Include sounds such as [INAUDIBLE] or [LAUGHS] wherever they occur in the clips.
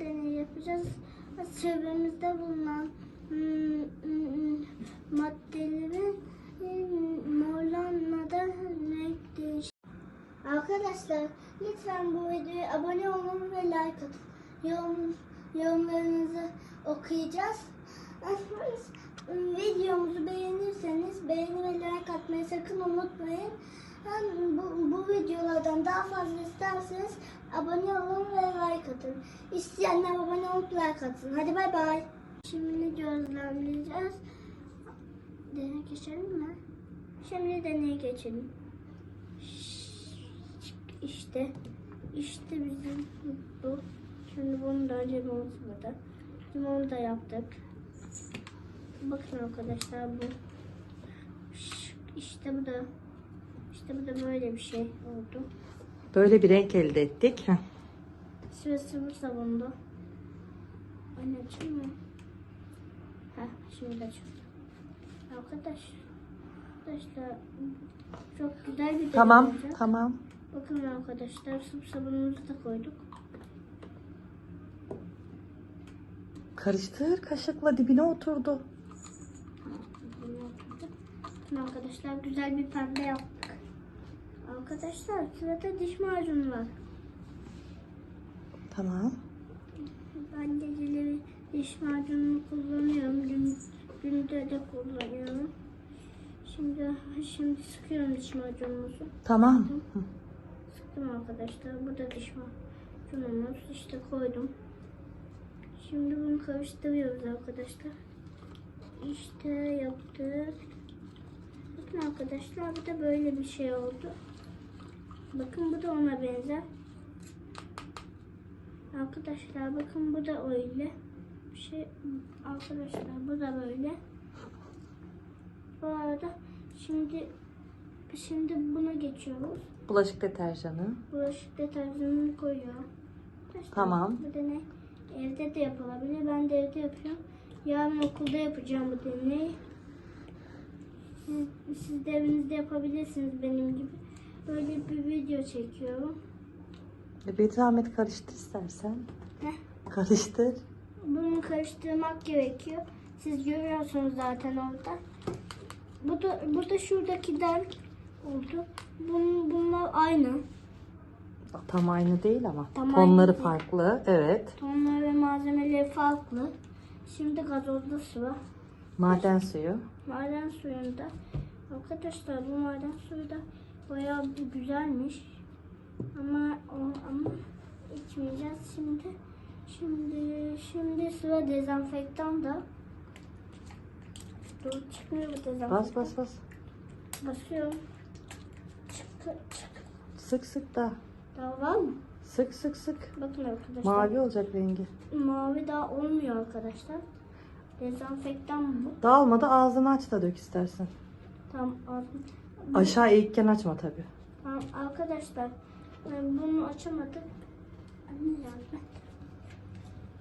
Deney yapacağız? Çevremizde bulunan hmm, hmm, maddelerin hmm, morlanmada renk değiş. Arkadaşlar lütfen bu videoya abone olun ve like atın. Yorum, yorumlarınızı okuyacağız. Videomuzu beğenirseniz beğeni ve like atmayı sakın unutmayın. Videolardan daha fazla isterseniz abone olun ve like atın. İsteyenler abone olup like atsın. Hadi bay bay. Şimdi gözlemleyeceğiz. Deney geçelim mi? Şimdi deneye geçelim. İşte, işte bizim bu. Şimdi bunu da limon sıvıda. Limonu da yaptık. Bakın arkadaşlar bu. İşte bu da. İşte bu da böyle bir şey oldu. Böyle bir renk elde ettik. Heh. Sıvı sıvı sabundu. Anne açayım mı? Heh, şimdi açıldı. Arkadaş, arkadaşlar çok güzel bir Tamam, olacak. tamam. Bakın arkadaşlar sıvı sabunumuzu da koyduk. Karıştır kaşıkla dibine oturdu. Bakın arkadaşlar güzel bir pembe yaptık. Arkadaşlar sırada diş macunu var. Tamam. Ben geceleri diş macununu kullanıyorum. Gün, günde de kullanıyorum. Şimdi şimdi sıkıyorum diş macunumuzu. Tamam. Sıktım arkadaşlar. Burada diş macunumuz. İşte koydum. Şimdi bunu karıştırıyoruz arkadaşlar. İşte yaptık. Bakın arkadaşlar bu da böyle bir şey oldu. Bakın bu da ona benzer. Arkadaşlar bakın bu da öyle. Bir şey arkadaşlar bu da böyle. Bu arada şimdi şimdi buna geçiyoruz. Bulaşık deterjanı. Bulaşık deterjanını koyuyor. Arkadaşlar, Tamam. Bu deney evde de yapılabilir. Ben de evde yapıyorum. Yarın okulda yapacağım bu deneyi. Siz- Siz de evinizde yapabilirsiniz benim gibi. Böyle bir video çekiyorum. E, Bir zahmet karıştır istersen. Heh. Karıştır. Bunu karıştırmak gerekiyor. Siz görüyorsunuz zaten orada. Bu da, bu da şuradaki del oldu. Bunun, bunlar aynı. Tam aynı değil ama. Tam Tonları aynı farklı. Evet. Tonları ve malzemeleri farklı. Şimdi gazozda sıvı. Maden suyu. Maden suyunda. Arkadaşlar bu maden suyu da bayağı bir güzelmiş. Ama ama içmeyeceğiz şimdi. Şimdi şimdi sıra dezenfektan da. Dur çıkmıyor bu dezenfektan. Bas bas bas. Basıyorum. Çık, çık. Sık sık da. Daha var mı? Sık sık sık. Bakın arkadaşlar. Mavi olacak rengi. Mavi daha olmuyor arkadaşlar. Dezenfektan bu. Dağılmadı ağzını aç da dök istersen. Tam ağzım. Aşağı eğikken açma tabii. Tamam arkadaşlar ben bunu açamadık.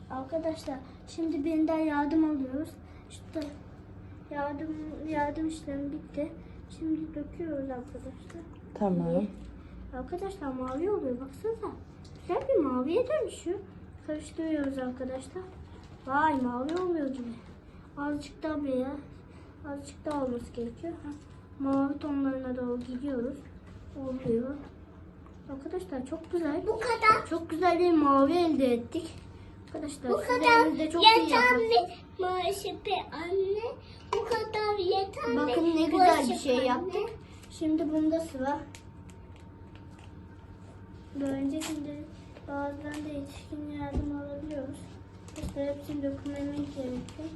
Arkadaşlar şimdi birinden yardım alıyoruz. İşte yardım yardım işlemi bitti. Şimdi döküyoruz arkadaşlar. Tamam. Arkadaşlar mavi oluyor baksanıza. Güzel bir maviye dönüşüyor. Karıştırıyoruz arkadaşlar. Vay mavi oluyor gibi. Azıcık daha beyaz. Azıcık daha olması gerekiyor. Mavi tonlarına doğru gidiyoruz. Oluyor. Arkadaşlar çok güzel. Bu kadar Çok güzel bir mavi elde ettik. Arkadaşlar bu kadar evinizde çok iyi yeter yapın. mi maaşı be anne? Bu kadar yeter mi? Bakın ne güzel bir şey anne? yaptık. Şimdi bunda sıra. Böylece şimdi bazen de yetişkin yardım alabiliyoruz. İşte hepsini dökmemiz gerekiyor.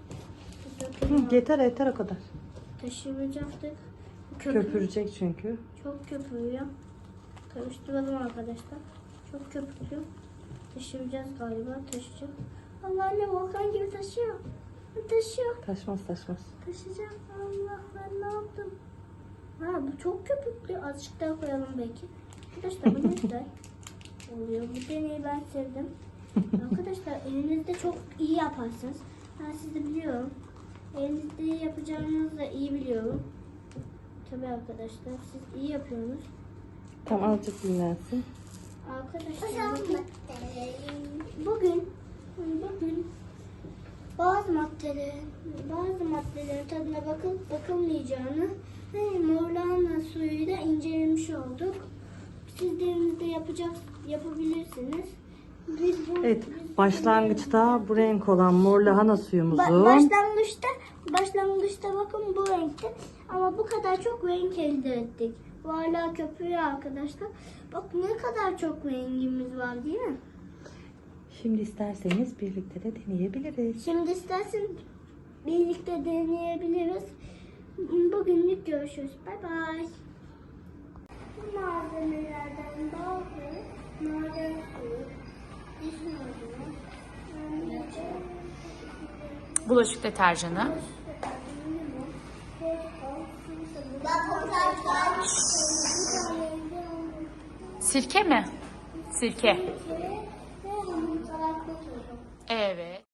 Hı, yeter yeter o kadar. Taşıyacaktık. Köpür- Köpürecek çünkü. Çok köpürüyor. Karıştıralım arkadaşlar. Çok köpürüyor. Taşıyacağız galiba. Taşıyacak. Allah anne volkan gibi taşıyor. Taşıyor. Taşmaz taşmaz. Taşıyacağım. Allah ben ne yaptım? Ha bu çok köpüklü. Azıcık daha koyalım belki. Arkadaşlar bu ne [LAUGHS] güzel oluyor. Bu deneyi ben sevdim. [LAUGHS] Arkadaşlar elinizde çok iyi yaparsınız. Ben sizi biliyorum. Elinizde yapacağınızı da iyi biliyorum. Tabii arkadaşlar siz iyi yapıyorsunuz. Tam azıcık dinlensin. Arkadaşlar bugün Bugün bazı maddelerin, bazı maddelerin tadına bakıp bakılmayacağını ve morlana suyuyla incelemiş olduk. Sizleriniz de yapacak, yapabilirsiniz. Biz bu, Evet biz- başlangıçta bu renk olan mor lahana suyumuzu Ba- başlangıçta başlangıçta bakın bu renkti ama bu kadar çok renk elde ettik. Bu hala köpüğü arkadaşlar. Bak ne kadar çok rengimiz var değil mi? şimdi isterseniz birlikte de deneyebiliriz. Şimdi istersen birlikte deneyebiliriz. Bugünlük görüşürüz. Bay bay. Bu malzemelerden bazı maden suyu, diş macunu, Bulaşık deterjanı, sirke mi? Sirke. Evet.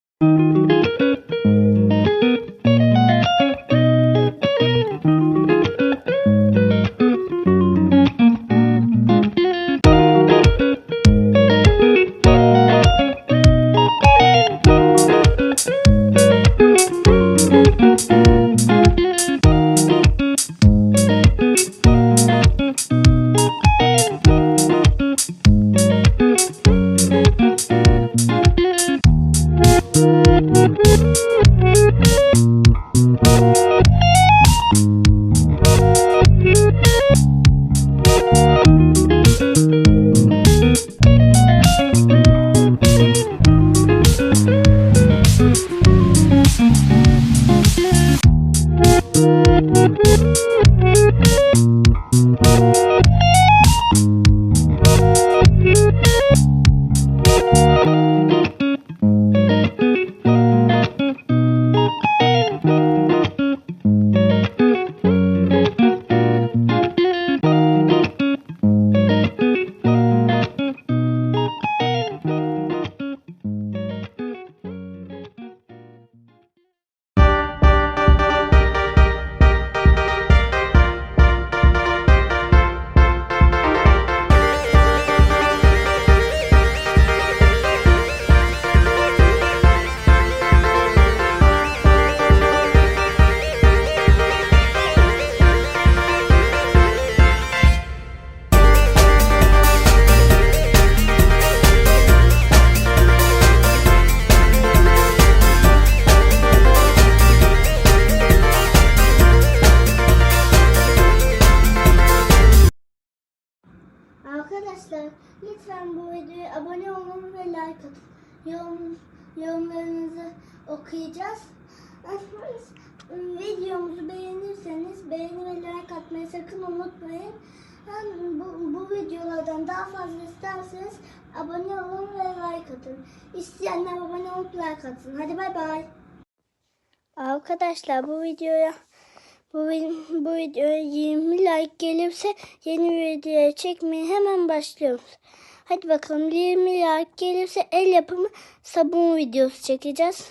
Arkadaşlar lütfen bu videoya abone olun ve like atın. Yorum, yorumlarınızı okuyacağız. Videomuzu beğenirseniz beğeni ve like atmayı sakın unutmayın. Bu, bu videolardan daha fazla isterseniz abone olun ve like atın. İsteyenler abone olup like atsın. Hadi bay bay. Arkadaşlar bu videoya bu, bu videoya 20 like gelirse yeni video çekmeye hemen başlıyoruz. Hadi bakalım 20 like gelirse el yapımı sabun videosu çekeceğiz.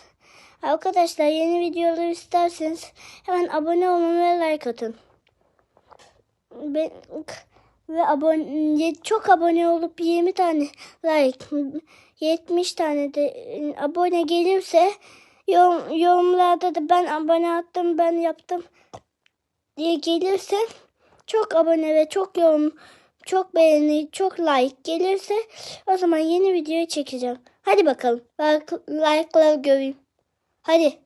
Arkadaşlar yeni videolar isterseniz hemen abone olun ve like atın. Ben, ve abone, çok abone olup 20 tane like 70 tane de abone gelirse yorum, yorumlarda da ben abone attım ben yaptım diye gelirse çok abone ve çok yorum çok beğeni çok like gelirse o zaman yeni videoyu çekeceğim. Hadi bakalım like, like'lar göreyim. Hadi.